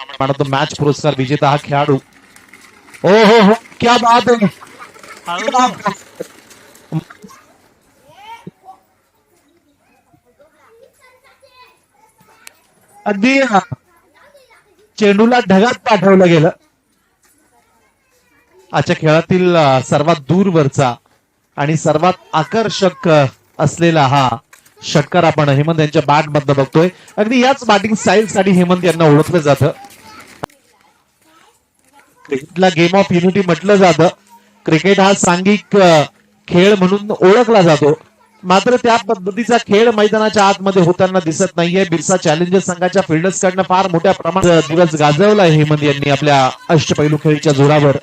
म्हणतो मॅच पुरस्कार विजेता हा खेळाडू. ओ हो हो क्या बात आहे. अगदी चेंडूला ढगात पाठवलं गेलं. आजच्या खेळातील सर्वात दूरवरचा आणि सर्वात आकर्षक असलेला हा षटकार आपण हेमंत यांच्या बॅट मधनं बघतोय. अगदी याच बॅटिंग स्टाईल साठी हेमंत यांना ओळखलं जातं. क्रिकेटला गेम ऑफ युनिटी म्हटलं जातं. क्रिकेट हा सांघिक खेळ म्हणून ओळखला जातो. मात्र त्या पद्धतीचा खेळ मैदानाच्या आतमध्ये होताना दिसत नाहीये. बिरसा चॅलेंजर्स संघाच्या फिल्डर्स कडनं फार मोठ्या प्रमाणात दिवस गाजवला हेमंत यांनी आपल्या अष्टपैलू खेळीच्या जोरावर.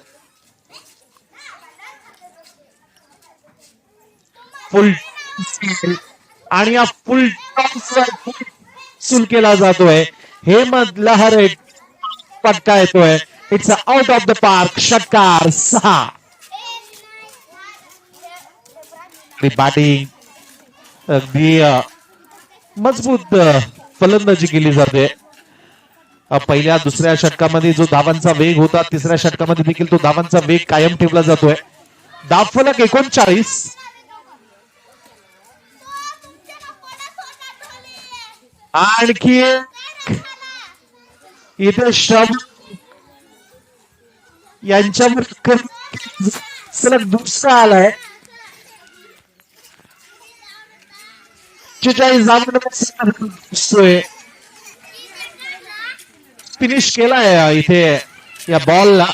फुल आणि या फुल सुल केला जातोय. हेमंत लहर पटका येतोय. It's out of the park षटकार सहा बॅटिंग अगदी मजबूत uh, फलंदाजी केली जाते. Uh, पहिल्या दुसऱ्या षटकामध्ये जो धावांचा वेग होता तिसऱ्या षटकामध्ये देखील तो धावांचा वेग कायम ठेवला जातोय. धावफलक एकोणचाळीस. आणखी इथे श्रम यांच्यावर त्याला दुसरा आलाय. पंचेचाळीस फिनिश केलाय इथे या बॉलला